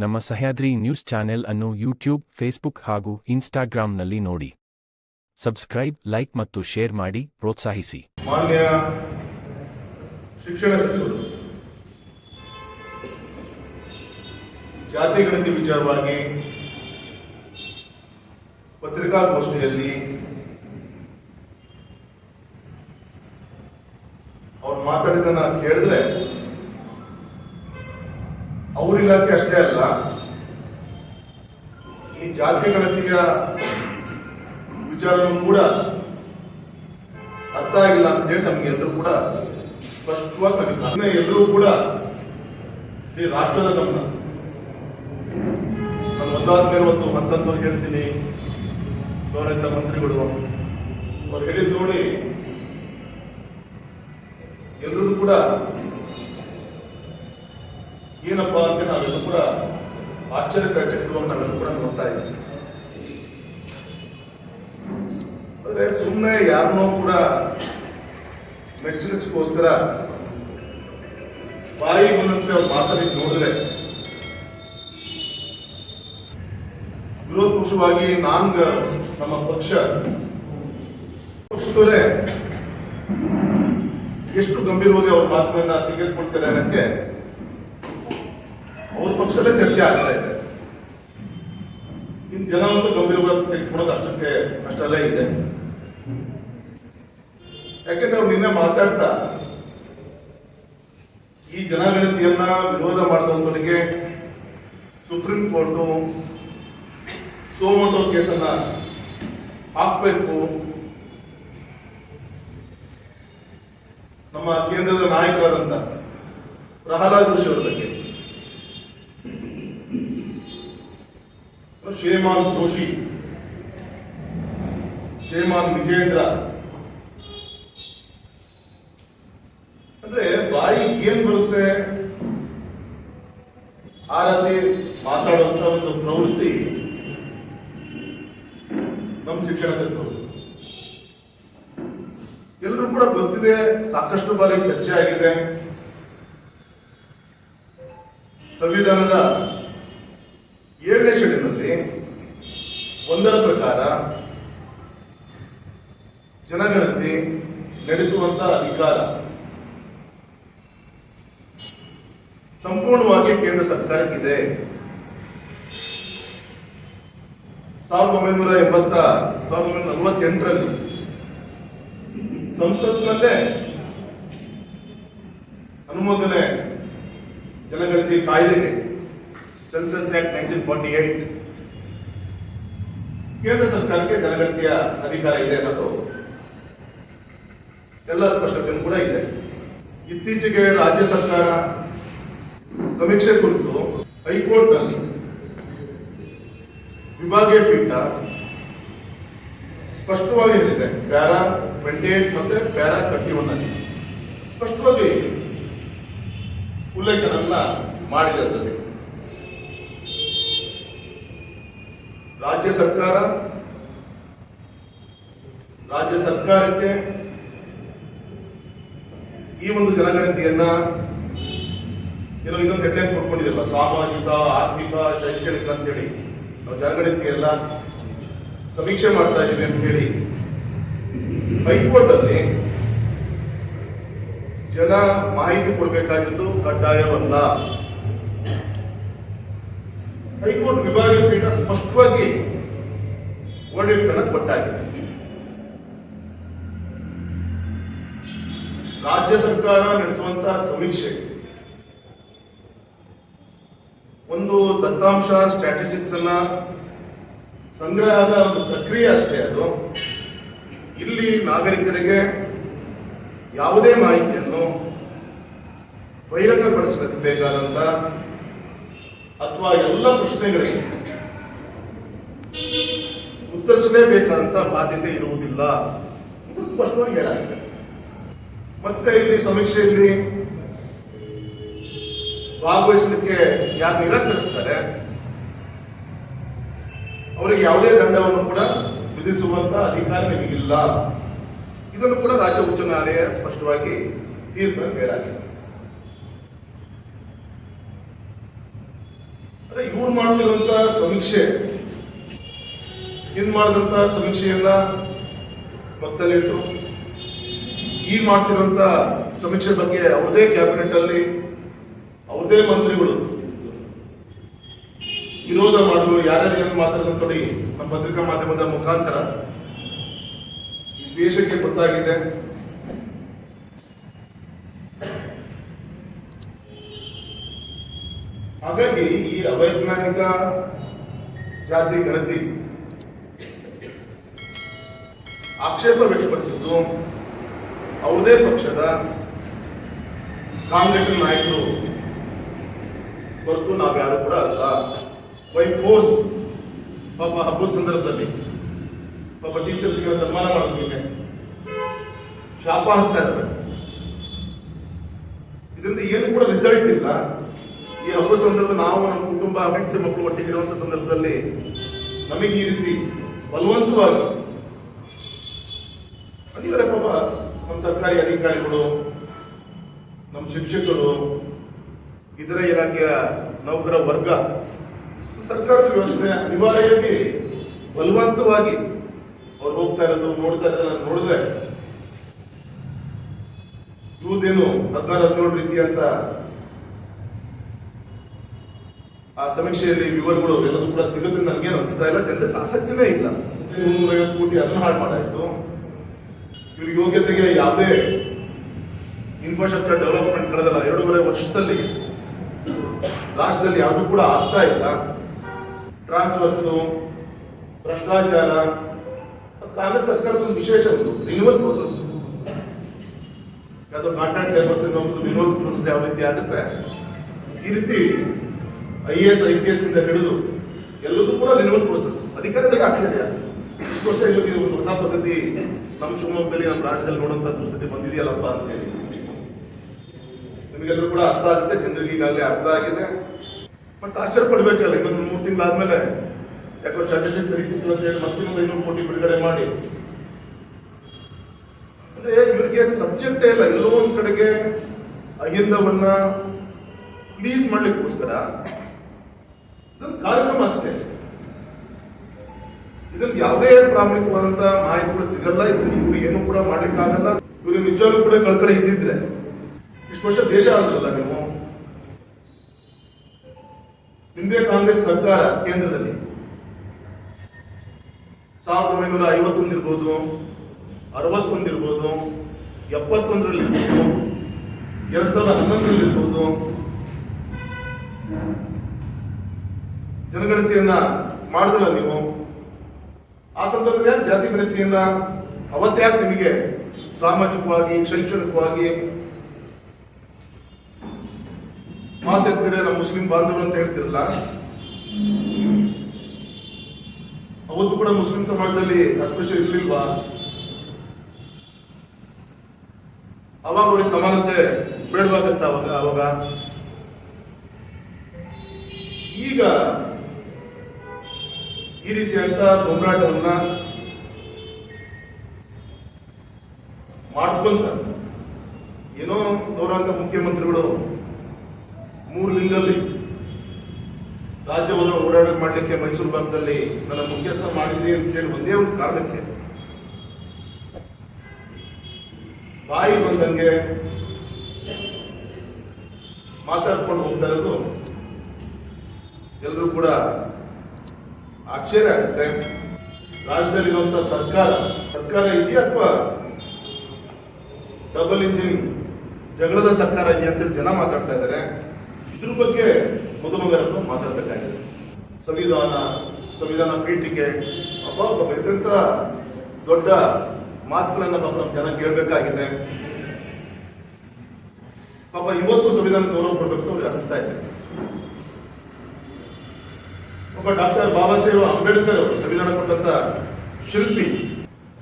ನಮ್ಮ Sahyadri news channel ಅನ್ನು YouTube, Facebook ಹಾಗೂ ಇನ್ಸ್ಟಾಗ್ರಾಂನಲ್ಲಿ ನೋಡಿ. ಸಬ್ಸ್ಕ್ರೈಬ್, ಲೈಕ್ ಮತ್ತು ಶೇರ್ ಮಾಡಿ, ಪ್ರೋತ್ಸಾಹಿಸಿ. ಮಾನ್ಯ ಶಿಕ್ಷಣ ಸಚಿವರು, ಜಾತಿ ಗಣತಿ ವಿಚಾರವಾಗಿ ಪತ್ರಿಕಾಗೋಷ್ಠಿಯಲ್ಲಿ ಅವ್ರು ಮಾತಾಡಿದ್ದನ್ನ ಕೇಳಿದ್ರೆ ಅವ್ರ ಇಲಾಖೆ ಅಷ್ಟೇ ಅಲ್ಲ, ಈ ಜಾತಿ ಗಣತಿಯ ವಿಚಾರನೂ ಕೂಡ ಅರ್ಥ ಆಗಿಲ್ಲ ಅಂತ ಹೇಳಿ ನಮ್ಗೆ ಎಲ್ಲರೂ ಕೂಡ ಸ್ಪಷ್ಟವಾಗಿ ನಮಗೆ ಎಲ್ಲರೂ ಕೂಡ ಈ ರಾಷ್ಟ್ರದ ಗಮನ ನಾನು ಒಂದಾದ್ಮೇಲೆ ಒಂದು ಹತ್ತಂತವ್ರು ಹೇಳ್ತೀನಿ. ಗೌರವಿತ ಮಂತ್ರಿಗಳು, ಅವ್ರು ಹೇಳಿದ್ ನೋಡಿ. ಎಲ್ಲರೂ ಕೂಡ ಏನಪ್ಪಾ ಅಂತ ನಾವೆಲ್ಲ ಕೂಡ ಆಶ್ಚರ್ಯಚಕಿತವಾಗಿ ನಾವೆಲ್ಲ ಕೂಡ ನೋಡ್ತಾ ಇದ್ದೀವಿ. ಆದರೆ ಸುಮ್ಮನೆ ಯಾರನ್ನೋ ಕೂಡ ಮೆಚ್ಚಲಿಸ್ಕೋಸ್ಕರ ಬಾಯಿ ಬಂದಂತೆ ಅವ್ರು ಮಾತಾಡಿ ನೋಡಿದ್ರೆ ವಿರೋಧ ಪಕ್ಷವಾಗಿ ನಾಂಗ ನಮ್ಮ ಪಕ್ಷ ಪಕ್ಷದವರೇ ಎಷ್ಟು ಗಂಭೀರವಾಗಿ ಅವ್ರ ಮಾತನ್ನ ತೆಗೆದುಕೊಳ್ತಾರೆ ಅನ್ನಕ್ಕೆ ಅವ್ರ ಪಕ್ಷದಲ್ಲೇ ಚರ್ಚೆ ಆಗ್ತಾ ಇದೆ ಇನ್ನು ಜನ ಅಂತೂ ಗಂಭೀರವಾಗಿ ತೆಗೆದುಕೊಳ್ಳೋದು ಅಷ್ಟಕ್ಕೆ ಅಷ್ಟಲ್ಲೇ ಇದೆ. ಯಾಕೆಂದ್ರೆ ಅವ್ರು ನಿನ್ನೆ ಮಾತಾಡ್ತಾ, ಈ ಜನಗಣತಿಯನ್ನ ವಿರೋಧ ಮಾಡಿದವರಿಗೆ ಸುಪ್ರೀಂ ಕೋರ್ಟು ಸೋಮೋಟೋ ಕೇಸನ್ನ ಹಾಕ್ಬೇಕು. ನಮ್ಮ ಕೇಂದ್ರದ ನಾಯಕರಾದಂತ ಪ್ರಹ್ಲಾದ್ ಜೋಶಿ ಅವರ ಬಗ್ಗೆ. ಶ್ರೀಮಾನ್ ಜೋಶಿ, ಶ್ರೀಮಾನ್ ವಿಜೇಂದ್ರ ಅಂದ್ರೆ ಬಾಯಿ ಏನ್ ಬರುತ್ತೆ? ಆ ರೀತಿ ಮಾತಾಡುವಂತ ಒಂದು ಪ್ರವೃತ್ತಿ ನಮ್ಮ ಶಿಕ್ಷಣ ಸಚಿವರು. ಎಲ್ಲರೂ ಕೂಡ ಗೊತ್ತಿದೆ, ಸಾಕಷ್ಟು ಬಾರಿ ಚರ್ಚೆ ಆಗಿದೆ. ಸಂವಿಧಾನದ ಏಳನೇ ಶೆಡ್ಯೂಲ್ನಲ್ಲಿ ಒಂದರ ಪ್ರಕಾರ ಜನಗಣತಿ ನಡೆಸುವಂತ ಅಧಿಕಾರ ಸಂಪೂರ್ಣವಾಗಿ ಕೇಂದ್ರ ಸರ್ಕಾರಕ್ಕಿದೆ. ಸಾವಿರದ ಒಂಬೈನೂರ ಎಂಬತ್ತ, ಸಾವಿರದ ಒಂಬೈನೂರ ನಲವತ್ತೆಂಟರಲ್ಲಿ ಸಂಸತ್ನಲ್ಲೇ ಅನುಮೋದನೆ ಜನಗಣತಿ ಕಾಯ್ದೆಗೆ census act nineteen forty eight ಕೇಂದ್ರ ಸರ್ಕಾರಕ್ಕೆ ಜನಗಣತಿಯ ಅಧಿಕಾರ ಇದೆ ಅನ್ನೋದು ಎಲ್ಲ ಸ್ಪಷ್ಟತೆಯೂ ಕೂಡ ಇದೆ. ಇತ್ತೀಚೆಗೆ ರಾಜ್ಯ ಸರ್ಕಾರ ಸಮೀಕ್ಷೆ ಕುರಿತು ಹೈಕೋರ್ಟ್ನಲ್ಲಿ ವಿಭಾಗೀಯ ಪೀಠ ಸ್ಪಷ್ಟವಾಗಿ ಹೇಳಿದೆ, ಪ್ಯಾರಾ ಟ್ವೆಂಟಿ ಏಟ್ ಮತ್ತೆ ಪ್ಯಾರಾ ಥರ್ಟಿ ಒನ್ ಅಲ್ಲಿ. ಸ್ಪಷ್ಟವಾಗಿ ಉಲ್ಲೇಖನನ್ನ ಮಾಡಿದೆ ಅದರಲ್ಲಿ. ರಾಜ್ಯ ಸರ್ಕಾರ, ರಾಜ್ಯ ಸರ್ಕಾರಕ್ಕೆ ಈ ಒಂದು ಜನಗಣತಿಯನ್ನ ಏನೋ ಇನ್ನೊಂದು ಹೆಡ್ಲೈನ್ ಕೊಟ್ಕೊಂಡಿದೆಯಲ್ಲ, ಸಾಮಾಜಿಕ, ಆರ್ಥಿಕ, ಶೈಕ್ಷಣಿಕ ಅಂತೇಳಿ ನಾವು ಜನಗಣತಿ ಎಲ್ಲ ಸಮೀಕ್ಷೆ ಮಾಡ್ತಾ ಇದ್ದೀವಿ ಅಂತ ಹೇಳಿ ಹೈಕೋರ್ಟ್ ಅಲ್ಲಿ ಜನ ಮಾಹಿತಿ ಕೊಡಬೇಕಾಗಿದ್ದು ಕಡ್ಡಾಯವಲ್ಲ. ಹೈಕೋರ್ಟ್ ಸ್ಪಷ್ಟವಾಗಿ ವರ್ಡಿಕ್ಟ್ ಕೊಟ್ಟಾಗಿದೆ ರಾಜ್ಯ ಸರ್ಕಾರ ನಡೆಸುವಂತಹ ಸಮೀಕ್ಷೆ. ಒಂದು ದತ್ತಾಂಶ ಸ್ಟ್ರಾಟಜಿಕ್ಸ್ ಅನ್ನ ಸಂಗ್ರಹದ ಒಂದು ಪ್ರಕ್ರಿಯೆ ಅಷ್ಟೇ ಅದು. ಇಲ್ಲಿ ನಾಗರಿಕರಿಗೆ ಯಾವುದೇ ಮಾಹಿತಿಯನ್ನು ಬಹಿರಂಗಪಡಿಸಬೇಕಾದಂತ ಬೇಕಾದಂತ ಅಥವಾ ಎಲ್ಲ ಪ್ರಶ್ನೆಗಳಿಗೆ ಉತ್ತರಿಸಲೇಬೇಕಾದಂತ ಬಾಧ್ಯತೆ ಇರುವುದಿಲ್ಲ. ಇದು ಸ್ಪಷ್ಟವಾಗಿ ಹೇಳಾಗಿದೆ ಮತ್ತೆ ಇಲ್ಲಿ ಸಮೀಕ್ಷೆಯಲ್ಲಿ ಭಾಗವಹಿಸಲಿಕ್ಕೆ ಯಾರು ನಿರಾಕರಿಸ್ತಾರೆ, ಅವರಿಗೆ ಯಾವುದೇ ದಂಡವನ್ನು ಕೂಡ ವಿಧಿಸುವಂತ ಅಧಿಕಾರ ನಿಮಗಿಲ್ಲ ಇದನ್ನು ಕೂಡ ರಾಜ್ಯ ಉಚ್ಚ ನ್ಯಾಯಾಲಯ ಸ್ಪಷ್ಟವಾಗಿ ತೀರ್ಪು ಹೇಳಾಗಿದೆ ಇವ್ರು ಮಾಡ್ತಿರುವಂತ ಸಮೀಕ್ಷೆ ಹಿಂದ್ ಮಾಡಿದಂತ ಸಮೀಕ್ಷೆಯನ್ನ ಮತ್ತಲ್ಲಿಟ್ಟು ಈ ಮಾಡ್ತಿರುವಂತ ಸಮೀಕ್ಷೆ ಬಗ್ಗೆ ಅವ್ರದೇ ಕ್ಯಾಬಿನೆಟ್ ಅಲ್ಲಿ ಅವ್ರದೇ ಮಂತ್ರಿಗಳು ವಿರೋಧ ಮಾಡಲು ಯಾರ್ಯಾರು ಮಾತಾಡೋದು ನೋಡಿ, ನಮ್ಮ ಪತ್ರಿಕಾ ಮಾಧ್ಯಮದ ಮುಖಾಂತರ ದೇಶಕ್ಕೆ ಗೊತ್ತಾಗಿದೆ. ಹಾಗಾಗಿ ಈ ಅವೈಜ್ಞಾನಿಕ ಜಾತಿ ಗಣತಿ ಆಕ್ಷೇಪ ವ್ಯಕ್ತಪಡಿಸಿದ್ದು ಅವರದೇ ಪಕ್ಷದ ಕಾಂಗ್ರೆಸ್ ನಾಯಕರು ಹೊರತು ನಾವ್ಯಾರು ಕೂಡ ಅಲ್ಲ. ಬೈ ಫೋರ್ಸ್ ಪಾಪ ಹಬ್ಬದ ಸಂದರ್ಭದಲ್ಲಿ ಪಾಪ ಟೀಚರ್ಸ್ಗೆ ಸನ್ಮಾನ ಮಾಡೋದಕ್ಕೆ ಶಾಪ ಹಾಕ್ತಾ ಇದ್ದಾರೆ. ಇದರಿಂದ ಏನು ಕೂಡ ರಿಸಲ್ಟ್ ಇಲ್ಲ. ಈ ಹಬ್ಬದ ಸಂದರ್ಭ ನಾವು ನಮ್ಮ ಕುಟುಂಬ ಹೆಂಡತಿ ಮಕ್ಕಳು ಒಟ್ಟಿಗೆ ಇರುವಂತ ಸಂದರ್ಭದಲ್ಲಿ ನಮಗೆ ಈ ರೀತಿ ಬಲವಂತವಾಗಿ ಅನಿವಾರ್ಯ ಪಾಪ ನಮ್ಮ ಸರ್ಕಾರಿ ಅಧಿಕಾರಿಗಳು ನಮ್ಮ ಶಿಕ್ಷಕರು, ಇತರ ಇಲಾಖೆಯ ನೌಕರ ವರ್ಗ, ಸರ್ಕಾರದ ವ್ಯವಸ್ಥೆ ಅನಿವಾರ್ಯವಾಗಿ, ಬಲವಂತವಾಗಿ ಅವ್ರು ಹೋಗ್ತಾ ಇರೋದು, ನೋಡ್ತಾ ಇರೋದನ್ನ ನೋಡಿದ್ರೆ ಇವ್ರದ್ದೇನು ಹದಿನಾರು, ಹದಿನೇಳು ರೀತಿ ಅಂತ ಆ ಸಮೀಕ್ಷೆಯಲ್ಲಿ ವಿವರಗಳು ಎಲ್ಲದೂ ಕೂಡ ಸಿಗುತ್ತೆ ನನಗೇನು ಅನಿಸ್ತಾ ಇಲ್ಲ. ಜನರಿಗೆ ಆಸಕ್ತಿನೇ ಇಲ್ಲ. ಮುನ್ನೂರೈವತ್ತು ಕೋಟಿ ಅದನ್ನು ಹಾಳು ಮಾಡಾಯ್ತು. ಇವ್ರ ಯೋಗ್ಯತೆಗೆ ಯಾವುದೇ ಇನ್ಫ್ರಾಸ್ಟ್ರಕ್ಚರ್ ಡೆವಲಪ್ಮೆಂಟ್ ಕಳೆದಲ್ಲ, ಎರಡೂವರೆ ವರ್ಷದಲ್ಲಿ ರಾಜ್ಯದಲ್ಲಿ ಯಾವುದೂ ಕೂಡ ಆಗ್ತಾ ಇಲ್ಲ. ಟ್ರಾನ್ಸ್ಫರ್ಸು ಭ್ರಷ್ಟಾಚಾರ, ಕಾಂಗ್ರೆಸ್ ಸರ್ಕಾರದ ಒಂದು ವಿಶೇಷ ಒಂದು ರಿನ್ಯೂವಲ್ ಪ್ರೋಸೆಸ್ ಯಾವುದೋ ಕಾಂಟ್ರಾಕ್ಟ್ ಲೇಬರ್ಸ್ ರಿನ್ಯೂವಲ್ ಪ್ರೋಸೆಸ್ ಯಾವ ರೀತಿ ಆಗುತ್ತೆ? ಈ ರೀತಿ I A S I P S ಇಂದ ಹಿಡಿದು ಎಲ್ಲದೂ ಕೂಡ ರಿನ್ಯೂವಲ್ ಪ್ರೋಸೆಸ್ ಅಧಿಕಾರಿಗಳಿಗೆ ಆಶ್ಚರ್ಯ. ಈ ವರ್ಷ ಒಂದು ಹೊಸ ಪದ್ಧತಿ ನಮ್ಮ ಶಿವಮೊಗ್ಗದಲ್ಲಿ ನಮ್ಮ ರಾಜ್ಯದಲ್ಲಿ ನೋಡುವಂತ ದುಸ್ಥಿತಿ ಬಂದಿದೆಯಲ್ಲಪ್ಪ ಅಂತ ಹೇಳಿ. ನಿಮಗೆಲ್ಲರೂ ಕೂಡ ಅರ್ಥ ಆಗುತ್ತೆ, ಜನರಿಗೆ ಈಗಾಗಲೇ ಅರ್ಥ ಆಗಿದೆ. ಮತ್ತೆ ಆಶ್ಚರ್ಯ ಪಡ್ಬೇಕಲ್ಲ, ಇನ್ನೊಂದು ಮೂರು ತಿಂಗಳಾದ್ಮೇಲೆ ಯಾಕೋ ಸ್ಟ್ರಾಟಜಿ ಸರಿ ಸಿಕ್ತು ಅಂತ ಹೇಳಿ ಮತ್ತಿನ್ನೊಂದು ಐನೂರು ಕೋಟಿ ಬಿಡುಗಡೆ ಮಾಡಿ. ಅಂದ್ರೆ ಇವರಿಗೆ ಸಬ್ಜೆಕ್ಟೇ ಇಲ್ಲ, ಎಲ್ಲೋ ಒಂದ್ ಕಡೆಗೆ ಅಹಿಂದವನ್ನ ಪ್ಲೀಸ್ ಮಾಡ್ಲಿಕ್ಕೋಸ್ಕರ ಕಾರ್ಯಕ್ರಮ ಅಷ್ಟೇ. ಇದಕ್ಕೆ ಯಾವುದೇ ಪ್ರಾಮಾಣಿಕವಾದಂತ ಮಾಹಿತಿಗಳು ಸಿಗಲ್ಲ. ಇವರು ಇವ್ರು ಏನು ಕೂಡ ಮಾಡ್ಲಿಕ್ಕಾಗಲ್ಲ ಇವರು ನಿಜವಾಗ್ಲೂ ಕೂಡ ಕಳ್ಕಳಿ ಇದ್ದಿದ್ರೆ. ಇಷ್ಟು ವರ್ಷ ದೇಶ ಆದ್ರಲ್ಲ ನೀವು? ಹಿಂದೆ ಕಾಂಗ್ರೆಸ್ ಸರ್ಕಾರ ಕೇಂದ್ರದಲ್ಲಿ. ಸಾವಿರದ ಒಂಬೈನೂರ ಐವತ್ತೊಂದು ಇರ್ಬೋದು, ಅರವತ್ತೊಂದು ಇರ್ಬೋದು, ಎಪ್ಪತ್ತೊಂದರಲ್ಲಿ ಇರ್ಬೋದು, ಎರಡ್ ಸಾವಿರದ ಹನ್ನೊಂದರಲ್ಲಿ ಇರ್ಬೋದು. ಜನಗಣತಿಯನ್ನ ಮಾಡಿದ್ರಲ್ಲ ನೀವು? ಆ ಸಂದರ್ಭದಲ್ಲಿ ಜಾತಿ ಗಣತಿಯನ್ನ ಅವತ್ತೇ ನಿಮಗೆ ಸಾಮಾಜಿಕವಾಗಿ, ಶೈಕ್ಷಣಿಕವಾಗಿ ಮಾತಾಡ್ತೀರ ನಮ್ಮ ಮುಸ್ಲಿಂ ಬಾಂಧವರು ಅಂತ ಹೇಳ್ತಿರಲ್ಲ? ಅವತ್ತು ಕೂಡ ಮುಸ್ಲಿಂ ಸಮಾಜದಲ್ಲಿ ಅಸ್ಪೃಶ್ಯ ಇರ್ಲಿಲ್ವಾ? ಅವಾಗ ಅವ್ರಿಗೆ ಸಮಾನತೆ ಬೇಡವಾಗತ್ತ ಅವಾಗ ಅವಾಗ. ಈಗ ಈ ರೀತಿಯಂತ ಗೊಂಬರಾಟವನ್ನ ಮಾಡ್ಕೊಂತ ಏನೋ ಗೌರಾಂಗ ಮುಖ್ಯಮಂತ್ರಿಗಳು ಮೂರು ಲಿಂಗಲ್ಲಿ ರಾಜ್ಯವನ್ನು ಓಡಾಟ ಮಾಡಲಿಕ್ಕೆ ಮೈಸೂರು ಭಾಗದಲ್ಲಿ ನನ್ನ ಮುಖ್ಯಸ್ಥ ಮಾಡಿದ್ರಿ ಅಂತ ಹೇಳಿ ಒಂದೇ ಒಂದು ಕಾರಣಕ್ಕೆ ಬಾಯಿ ಬಂದಂಗೆ ಮಾತಾಡ್ಕೊಂಡು ಹೋಗ್ತಾ ಇರೋದು. ಎಲ್ಲರೂ ಕೂಡ ಆಶ್ಚರ್ಯ ಆಗುತ್ತೆ. ರಾಜ್ಯದಲ್ಲಿರುವಂತ ಸರ್ಕಾರ ಸರ್ಕಾರ ಇದೆಯಾ ಅಥವಾ ಡಬಲ್ ಇಂಜಿನ್ ಜಗಳದ ಸರ್ಕಾರ ಇದೆಯಾ ಅಂತ ಜನ ಮಾತಾಡ್ತಾ ಇದ್ದಾರೆ. ಇದ್ರ ಬಗ್ಗೆ ಮೊದಲು ಮಾತಾಡ್ಬೇಕಾಗಿದೆ. ಸಂವಿಧಾನ ಸಂವಿಧಾನ ಪೀಠಿಕೆ ಅಪ್ಪ ಪಾಪ ದೊಡ್ಡ ಮಾತುಗಳನ್ನ ಪಾಪ ನಮ್ಮ ಜನ ಕೇಳಬೇಕಾಗಿದೆ. ಪಾಪ ಇವತ್ತು ಸಂವಿಧಾನ ಗೌರವ ಕೊಡಬೇಕು ಅವ್ರಿಗೆ ಅನಿಸ್ತಾ ಇದೆ. ಒಬ್ಬ ಡಾಕ್ಟರ್ ಬಾಬಾ ಸಾಹೇಬ್ ಅಂಬೇಡ್ಕರ್ ಅವರು ಸಂವಿಧಾನ ಕೊಟ್ಟಂತ ಶಿಲ್ಪಿ,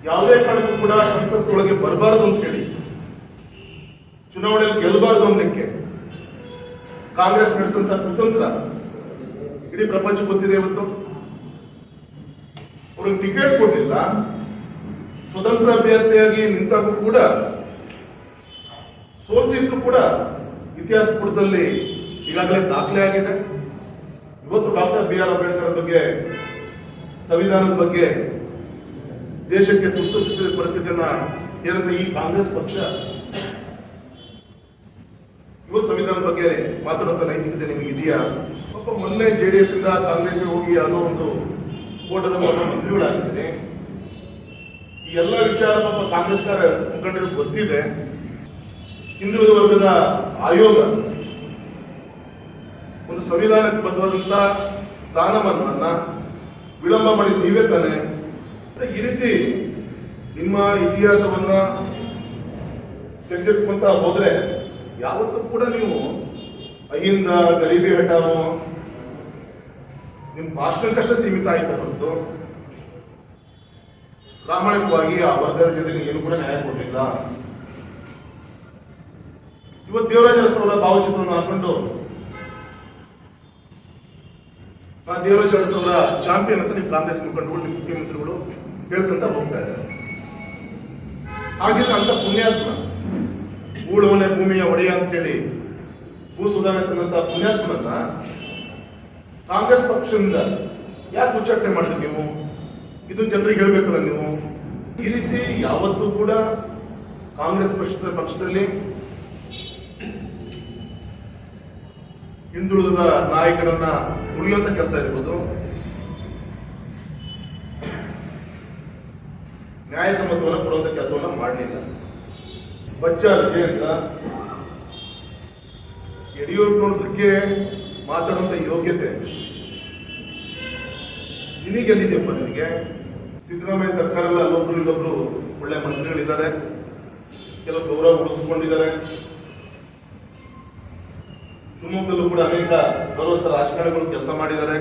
ಯಾವುದೇ ಕಾರಣಕ್ಕೂ ಕೂಡ ಸಂಸತ್ತೊಳಗೆ ಬರಬಾರದು ಅಂತ ಹೇಳಿ ಚುನಾವಣೆಯಲ್ಲಿ ಗೆಲ್ಲಬಾರದು ಅನ್ನಕ್ಕೆ ಕಾಂಗ್ರೆಸ್ ನಡೆಸಿದಂತ ಕುತಂತ್ರ ಇಡೀ ಪ್ರಪಂಚ ಗೊತ್ತಿದೆ ಇವತ್ತು. ಅವ್ರಿಗೆ ಟಿಕೆಟ್ ಕೊಟ್ಟಿಲ್ಲ ಸ್ವತಂತ್ರ ಅಭ್ಯರ್ಥಿಯಾಗಿ ನಿಂತಾಗೂ ಕೂಡ ಸೋಲ್ಸಿದ್ರು ಕೂಡ ಇತಿಹಾಸ ಪುಟದಲ್ಲಿ ಈಗಾಗಲೇ ದಾಖಲೆ ಆಗಿದೆ. ಇವತ್ತು ಡಾಕ್ಟರ್ ಬಿ ಆರ್ ಅಂಬೇಡ್ಕರ್ ಬಗ್ಗೆ, ಸಂವಿಧಾನದ ಬಗ್ಗೆ ದೇಶಕ್ಕೆ ತುರ್ತು ಪರಿಸ್ಥಿತಿ- ಪರಿಸ್ಥಿತಿಯನ್ನ ಏನಂದ್ರೆ ಈ ಕಾಂಗ್ರೆಸ್ ಪಕ್ಷ ಇವತ್ತು ಸಂವಿಧಾನದ ಬಗ್ಗೆ ಮಾತಾಡುವಂತ ನೈತಿಕತೆ ನಿಮಗೆ ಇದೆಯಾ? ಪಾಪ ಮೊನ್ನೆ ಜೆ ಡಿ ಎಸ್ ಇಂದ ಕಾಂಗ್ರೆಸ್ ಹೋಗಿ ಅನ್ನೋ ಒಂದು ಓಟದ ಮೂಲಕ ಮಂತ್ರಿಗಳಾಗಿದ್ದೇನೆ ಈ ಎಲ್ಲ ವಿಚಾರ ಪಾಪ ಕಾಂಗ್ರೆಸ್ ಮುಖಂಡರಿಗೆ ಗೊತ್ತಿದೆ. ಹಿಂದುಳಿದ ವರ್ಗದ ಆಯೋಗ ಒಂದು ಸಂವಿಧಾನಕ್ಕೆ ಬಂದಂತ ಸ್ಥಾನಮಾನವನ್ನ ವಿಳಂಬ ಮಾಡಿ ನೀವೇ ತಾನೆ. ಈ ರೀತಿ ನಿಮ್ಮ ಇತಿಹಾಸವನ್ನ ತೆಗೆದಿಟ್ಕೊಂತ ಹೋದ್ರೆ ಯಾವತ್ತೂ ಕೂಡ ನೀವು ಅಹಿಂದ ಗರೀಬಿ ಹಠಾವೋ ನಿಮ್ ಭಾಷಣಕ್ಕಷ್ಟೇ ಸೀಮಿತ ಆಯ್ತು ಹೊರತು. ಪ್ರಾಮಾಣಿಕವಾಗಿ ಆ ವರ್ಗದ ಜನರಿಗೆ ಏನು ಕೂಡ ನ್ಯಾಯ ಕೊಡಲಿಲ್ಲ. ಇವತ್ತು ದೇವರಾಜ ಭಾವಚಿತ್ರವನ್ನು ಹಾಕೊಂಡು ಆ ದೇವರಾಜ ಅರಸವರ ಚಾಂಪಿಯನ್ ಅಂತ ನಿಮ್ ಕಾಂಗ್ರೆಸ್ ಮುಖಂಡರು ಮುಖ್ಯಮಂತ್ರಿಗಳು ಹೇಳ್ಕೊಂತ ಹೋಗ್ತಾ ಇದ್ದಾರೆ. ಹಾಗಿದ್ರೆ ಅಂತ ಪುಣ್ಯಾತ್ಮ, ಊಳವನೆ ಭೂಮಿಯ ಒಡೆಯ ಅಂತ ಹೇಳಿ ಭೂ ಸುಧಾರಣೆ ತಂದಂತ ಪುಣ್ಯಾತ್ಮನನ್ನ ಕಾಂಗ್ರೆಸ್ ಪಕ್ಷದಿಂದ ಯಾಕೆ ಉಚ್ಚಾಟನೆ ಮಾಡಿದ್ರಿ ನೀವು? ಇದು ಜನರಿಗೆ ಹೇಳ್ಬೇಕಲ್ಲ ನೀವು? ಈ ರೀತಿ ಯಾವತ್ತೂ ಕೂಡ ಕಾಂಗ್ರೆಸ್ ಪಕ್ಷದ ಪಕ್ಷದಲ್ಲಿ ಹಿಂದುಳಿದ ನಾಯಕರನ್ನ ಉಳಿಯುವಂತ ಕೆಲಸ ಇರ್ಬೋದು. ನ್ಯಾಯಸಮ್ಮತವನ್ನು ಕೊಡುವಂತ ಕೆಲಸವನ್ನ ಮಾಡಲಿಲ್ಲ. ಬಚ್ಚ ಅಂತ ಯಡಿಯೂರಪ್ಪನವ್ರ ಬಗ್ಗೆ ಮಾತಾಡುವಂತ ಯೋಗ್ಯತೆ ನಿನಗೆ ಎಲ್ಲಿದೆಯಪ್ಪ ನಿನಗೆ? ಸಿದ್ದರಾಮಯ್ಯ ಸರ್ಕಾರ ಅಲ್ಲೊಬ್ರು ಇಲ್ಲೊಬ್ರು ಒಳ್ಳೆ ಮಂತ್ರಿಗಳಿದ್ದಾರೆ ಕೆಲವು ಗೌರವ ಉಳಿಸ್ಕೊಂಡಿದ್ದಾರೆ. ಶಿವಮೊಗ್ಗದಲ್ಲೂ ಕೂಡ ಅನೇಕ ಗೌರವಸ್ಥ ರಾಜಕಾರಣಿಗಳು ಕೆಲಸ ಮಾಡಿದ್ದಾರೆ.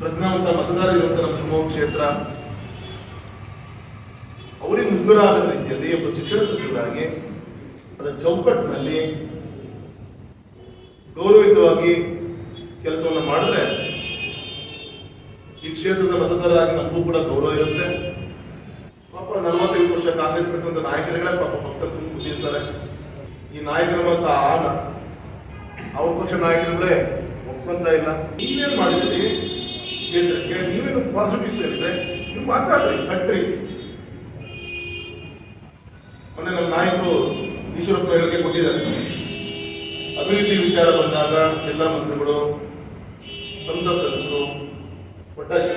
ಪ್ರಜ್ಞಾವಂತ ಮತದಾರ ಇರುವಂತ ನಮ್ಮ ಶಿವಮೊಗ್ಗ ಕ್ಷೇತ್ರ. ಅವರಿಗೆ ಮುಜುಗರ ಆಗದ ರೀತಿಯಲ್ಲಿ ಒಬ್ಬ ಶಿಕ್ಷಣ ಸಚಿವರಾಗಿ ಅದರ ಚೌಕಟ್ಟಿನಲ್ಲಿ ಗೌರವಯುತವಾಗಿ ಕೆಲಸವನ್ನು ಮಾಡಿದ್ರೆ ಈ ಕ್ಷೇತ್ರದ ಮತದಾರರಾಗಿ ನಮಗೂ ಕೂಡ ಗೌರವ ಇರುತ್ತೆ. ಪಾಪ ನಲವತ್ತೈದು ವರ್ಷ ಕಾಂಗ್ರೆಸ್ ಕಟ್ಟುವಂತ ನಾಯಕರುಗಳೇ ಪಾಪ ಭಕ್ತರು ಸುಮ್ಮನೆ ಕೂತಿರ್ತಾರೆ. ಈ ನಾಯಕರ ಮತ್ತು ಆಗ ಅವ್ರ ಪಕ್ಷ ನಾಯಕರುಗಳೇ ಒಪ್ಕೊಂತ ಇಲ್ಲ. ನೀವೇನ್ ಮಾಡಿದ್ರಿ ಕೇಂದ್ರಕ್ಕೆ ನೀವೇನು ಪಾಸಿಟಿವ್ಸ್ ಹೇಳಿದ್ರೆ ನೀವು ಮಾತಾಡ್ರಿ ಕಟ್ರಿ ಮೊನ್ನೆ ನಮ್ಮ ನಾಯಕರು ಈಶ್ವರಪ್ಪ ಹೇಳಿಕೆ ಕೊಟ್ಟಿದ್ದಾರೆ. ಅಭಿವೃದ್ಧಿ ವಿಚಾರ ಬಂದಾಗ ಎಲ್ಲ ಮಂತ್ರಿಗಳು, ಸಂಸತ್ ಸದಸ್ಯರು ಒಟ್ಟಾಗಿ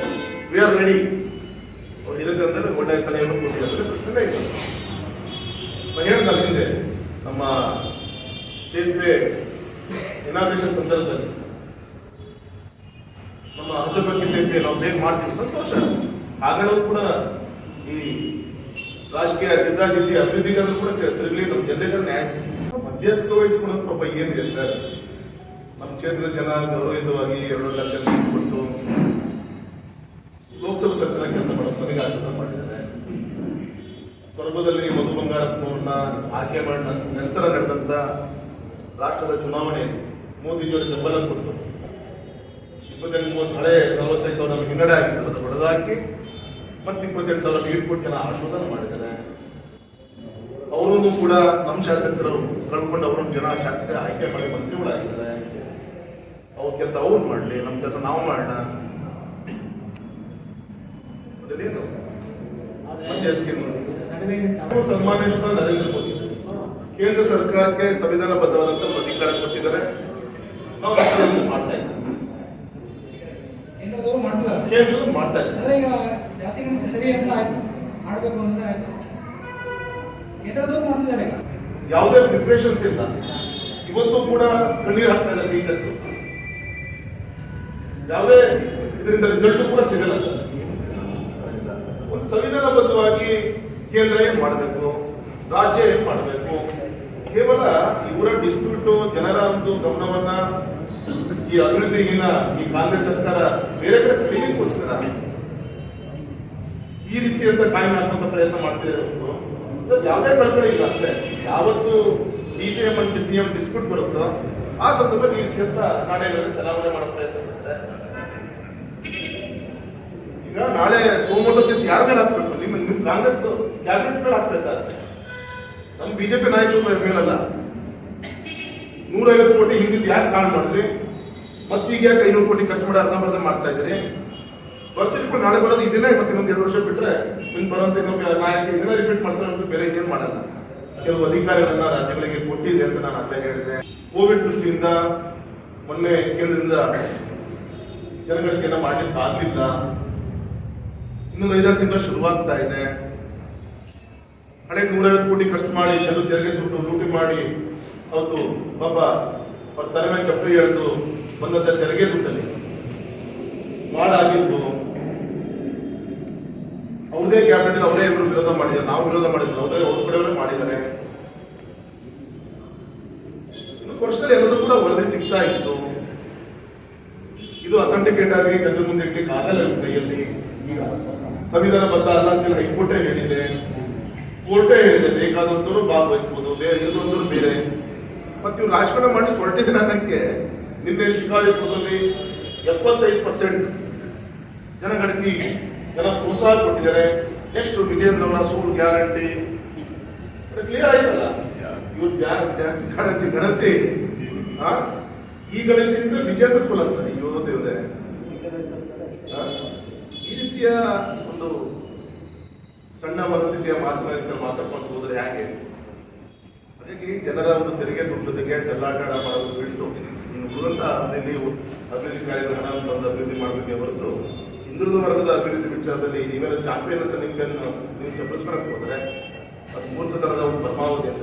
ವಿ ಆರ್ ರೆಡಿ ಅವ್ರು ಇರುತ್ತೆ ಅಂದ್ರೆ ಒಳ್ಳೆಯ ಸಲಹೆಯನ್ನು ಕೊಟ್ಟಿದ್ದಾರೆ ಪ್ರಶ್ನೆ ಇಲ್ಲ ನಾನು ಹಿಂದೆ ನಮ್ಮ ಸೇತುವೆ ಇನಾಗ್ರೇಷನ್ ಸಂದರ್ಭದಲ್ಲಿ. ನಮ್ಮ ಹಸಬಕ್ಕೆ ಸೇತುವೆ ನಾವು ಬೇಗ ಮಾಡ್ತೀವಿ? ಸಂತೋಷ. ಹಾಗಾದ್ರೂ ಕೂಡ ಈ ರಾಜಕೀಯ ಜಿದ್ದಾಜಿದ್ದಿ ಅಭಿವೃದ್ಧಿಗಳನ್ನು ಕೂಡ ತಿರುಗಲಿ ನಮ್ಮ ಜನರಿಗೆ ನ್ಯಾಯ ಸಿಗ್ಲಿ. ಮಧ್ಯಸ್ಥ ವಹಿಸ್ಕೊಳ್ಳೋದು ಪಾಪ ಏನಿದೆ ಸರ್. ನಮ್ಮ ಕ್ಷೇತ್ರದ ಜನ ಗೌರವಿತವಾಗಿ ಎರಡು ಲಕ್ಷ ಕೊಟ್ಟು ಲೋಕಸಭಾ ಸದಸ್ಯರ ಕೆಲಸ ಮಾಡೋದು ನನಗೆ ಅರ್ಥ ಮಾಡಿದ್ದಾರೆ ಸ್ವರ್ಗದಲ್ಲಿ ಮಧು ಬಂಗಾರಪ್ಪನವ್ರನ್ನ ಆಯ್ಕೆ ಮಾಡಿದ ನಂತರ ನಡೆದಂತ ರಾಷ್ಟ್ರದ ಚುನಾವಣೆ. ಮೋದಿಜಿಯವರ ಬೆಂಬಲ ಕೊಟ್ಟು ಇಪ್ಪತ್ತೆಂಟು ಮೂವತ್ತು ಹಳೆ ನಲವತ್ತೈದು ಸಾವಿರ ನಮಗೆ ಹಿನ್ನಡೆ ಆಗಿದೆ ಅದನ್ನು ಹೊಡೆದಾಕಿ ಮತ್ತೆ ಇಪ್ಪತ್ತೆಂಟು ಸಾವಿರ ಕೊಟ್ಟು ಜನ ಆಶೀರ್ವಾದ ಮಾಡಿದ್ದಾರೆ. ಅವರನ್ನು ಕೂಡ ನಮ್ಮ ಶಾಸಕರು ಕಳ್ಕೊಂಡು ಅವರನ್ನು ಜನ ಶಾಸಕರ ಆಯ್ಕೆ ಮಾಡಿ ಮಂತ್ರಿಗಳಾಗಿದ್ದಾರೆ. ಅವ್ರ ಕೆಲಸ ಅವ್ರು ಮಾಡಲಿ ನಮ್ಮ ಕೆಲಸ ನಾವು ಮಾಡೋಣ ಅದೇನು ಮಧ್ಯಸ್ಥಿಕೆ ನಾವು ಸನ್ಮಾನ್ಯ ಶ್ರೀ ನರೇಂದ್ರ ಮೋದಿ. ಕೇಂದ್ರ ಸರ್ಕಾರಕ್ಕೆ ಸಂವಿಧಾನಬದ್ಧವಾದಂತ ಅಂತ ಅಧಿಕಾರ ಕೊಟ್ಟಿದ್ದಾರೆ. ನಾವು ಅಷ್ಟನ್ನು ಮಾಡ್ತಾ ಇದ್ದೀವಿ ಕೇಂದ್ರ ಮಾಡ್ತಾ ಇದ್ದೀವಿ ಅಂದ್ರೆ ಈಗ ಜಾತಿ ಗಣತಿ ಸರಿ ಅಂತ ಆಯ್ತು ಮಾಡಬೇಕು ಅಂದ್ರೆ ಆಯ್ತು ಇತರದವ್ರು ಮಾಡ್ತಿದ್ದಾರೆ ಯಾವುದೇ ಪ್ರಿಪ್ರೇಷನ್ಸ್ ಇಲ್ಲ. ಇವತ್ತು ಕೂಡ ಕಣ್ಣೀರು ಹಾಕ್ತಾ ಇದೆ ಟೀಚರ್ಸ್ ಯಾವುದೇ ಇದರಿಂದ ರಿಸಲ್ಟ್ ಕೂಡ ಸಿಗಲ್ಲ ಸರ್. ಒಂದು ಸಂವಿಧಾನಬದ್ಧವಾಗಿ ಕೇಂದ್ರ ಏನ್ ಮಾಡಬೇಕು? ರಾಜ್ಯ ಏನ್ ಮಾಡಬೇಕು? ಕೇವಲ ಇವರ ಡಿಸ್ಪ್ಯೂಟ್ ಜನರ ಒಂದು ಗಮನವನ್ನ ಈ ಅಭಿವೃದ್ಧಿಗಿನ ಈ ಕಾಂಗ್ರೆಸ್ ಸರ್ಕಾರ ಬೇರೆ ಕಡೆ ಸೆಳೆಯೋಕ್ಕೋಸ್ಕರ ಈ ರೀತಿಯಂತ ಕಾಯಂ ಹಾಕುವಂತ ಪ್ರಯತ್ನ ಮಾಡ್ತಾ ಇರೋದು ಯಾವುದೇ ಕಳಕಳಿ ಇಲ್ಲ ಅಂದ್ರೆ ಯಾವತ್ತು ಡಿ ಸಿ ಎಂ ಮತ್ತು ಸಿ ಎಂ ಡಿಸ್ಪ್ಯೂಟ್ ಬರುತ್ತೋ, ಆ ಸಂದರ್ಭದಲ್ಲಿ ಈ ರೀತಿಯಂತ ಏನಾದ್ರು ಚಲಾವಣೆ ಮಾಡೋ ಪ್ರಯತ್ನ ಮಾಡ್ತಾರೆ ಈಗ ನಾಳೆ ಸೋಮವಾರ ದಿವಸ ಯಾರ ಮೇಲೆ ಹಾಕ್ಬೇಕು? ನಿಮ್ಮ ನಿಮ್ ಕಾಂಗ್ರೆಸ್ ಕ್ಯಾಬಿನೆಟ್ ಮೇಲೆ ಹಾಕ್ಬೇಕಾದ್ರೆ. ನಮ್ಮ ಬಿಜೆಪಿ ನಾಯಕರು ಮೇಲಲ್ಲ. ನೂರೈವತ್ತು ಕೋಟಿ ಹಿಂದಿದ್ದು ಯಾಕೆ ಕಾಣ್ ಮಾಡಿದ್ರಿ? ಈಗ ಯಾಕೆ ಐನೂರು ಕೋಟಿ ಖರ್ಚು ಮಾಡಿ ಅರ್ಧಂಬರ್ಧ ಮಾಡ್ತಾ ಇದ್ದೀರಿ? ಕೂಡ ನಾಳೆ ಬರೋದು ಇದನ್ನೇ ಇವತ್ತು ಇನ್ನೊಂದು ಎರಡು ವರ್ಷ ಬಿಟ್ಟರೆ ಇನ್ನು ಬರೋಂತ ಇನ್ನೊಬ್ಬ ನಾಯಕ ಇದನ್ನ ರಿಪೀಟ್ ಮಾಡ್ತಾರೆ ಅಂತ ಬೇರೆ ಏನು ಮಾಡಲ್ಲ. ಕೆಲವು ಅಧಿಕಾರಿಗಳನ್ನ ರಾಜ್ಯಗಳಿಗೆ ಕೊಟ್ಟಿದೆ ಅಂತ ನಾನು ಅರ್ಥ ಹೇಳಿದೆ. ಕೋವಿಡ್ ದೃಷ್ಟಿಯಿಂದ ಮೊನ್ನೆ ಕೇಂದ್ರದಿಂದ ಜನಗಣತಿಯನ್ನ ಮಾಡ್ಲಿಕ್ಕೆ ಆಗಲಿಲ್ಲ. ಇನ್ನೊಂದು ಐದಾರು ತಿಂಗಳು ಶುರುವಾಗ್ತಾ ಇದೆ. ಹಳೆ ನೂರೈವತ್ತು ಕೋಟಿ ಖರ್ಚು ಮಾಡಿ ಕೆಲವು ತೆರಿಗೆ ದುಡ್ಡು ಲೂಟಿ ಮಾಡಿ ಅವತ್ತು ಪಾಪ ಅವ್ರ ತಲೆ ಮೇಲೆ ಚಪ್ಪಲಿ ಎಳೆದು ಬಂದಂತ ತೆರಿಗೆ ದುಡ್ಡಲ್ಲಿ ಮಾಡಾಗಿದ್ದು ಅವ್ರದೇ ಕ್ಯಾಬಿನೆಟ್ ಅವರೇ ಇವರು ವಿರೋಧ ಮಾಡಿದ್ದಾರೆ ನಾವು ವಿರೋಧ ಮಾಡಿದ್ರು ಅವರೇ ಅವ್ರ ಕಡೆಯವರೇ ಮಾಡಿದ್ದಾರೆ. ವರ್ಷದಲ್ಲಿ ಎಲ್ಲದೂ ಕೂಡ ವರದಿ ಸಿಗ್ತಾ ಇತ್ತು. ಇದು ಅಥೆಂಟಿಕೇಟ್ ಆಗಿ ಜನರ ಮುಂದೆ ಆಗಲ್ಲ ಕೈಯಲ್ಲಿ. ಈಗ ಸಂವಿಧಾನ ಬದ್ಧ ಅಲ್ಲ ಅಂತೇಳಿ ಹೈಕೋರ್ಟೇ ಹೇಳಿದೆ. ಕೋರ್ಟೇ ಹೇಳಿದೆ ಬೇಕಾದಂತವರು ಭಾಗವಹಿಸಬಹುದು ಬೇರೆ ಇಲ್ಲದೊಂದರು ಬೇರೆ. ಮತ್ತೆ ಇವ್ರು ರಾಜಕಾರಣ ಮಾಡಿ ಹೊರಟಿದ್ರೆ ಅನ್ನಕ್ಕೆ ನಿನ್ನೆ ಶಿಕಾರಿಪುರದಲ್ಲಿ ಎಪ್ಪತ್ತೈದು ಪರ್ಸೆಂಟ್ ಜನಗಣತಿ, ಜನ ಪ್ರೋತ್ಸಾಹ ಕೊಟ್ಟಿದ್ದಾರೆ. ನೆಕ್ಸ್ಟ್ ವಿಜೇಂದ್ರ ಸೂರು ಗ್ಯಾರಂಟಿ ಕ್ಲಿಯರ್ ಆಯ್ತಲ್ಲ? ಇವ್ರು ಗಣತಿ ಗಣತಿ? ಈ ಗಣತಿ ಅಂದ್ರೆ ವಿಜೇಂದ್ರ ಸ್ಕೂಲ್ ಓದೋದಿದೆ ಈ ರೀತಿಯ ಒಂದು ಸಣ್ಣ ಮನಸ್ಥಿತಿಯ ಮಾತುಕತೆ ಮಾತಾಡ್ಕೊಂಡು ಹೋದ್ರೆ ಹೇಗೆ? ಅದಕ್ಕೆ ಜನರ ಒಂದು ತೆರಿಗೆ ದುಡ್ಡೊಂದಿಗೆ ಚೆಲ್ಲಾಟ ಮಾಡೋದು ಬಿಟ್ಟು ಉಳಿದಂತ ಇಲ್ಲಿ ಅಭಿವೃದ್ಧಿ ಹಣವನ್ನು ತಂದು ಅಭಿವೃದ್ಧಿ ಮಾಡಬೇಕೆ ಹೊರತು ಹಿಂದುಳಿದ ವರ್ಗದ ಅಭಿವೃದ್ಧಿ ವಿಚಾರದಲ್ಲಿ ನೀವೆಲ್ಲ ಚಾಂಪಿಯನ್ ಅಂತ ನಿಮ್ಗೆ ನೀವು ಚಪ್ಪಿಸ್ಕೊಳಕ್ಕೆ ಹೋದರೆ ಅದು ಮೂರ್ತತನದ ಒಂದು ಪರಮಾವಧಿ ಅಂತ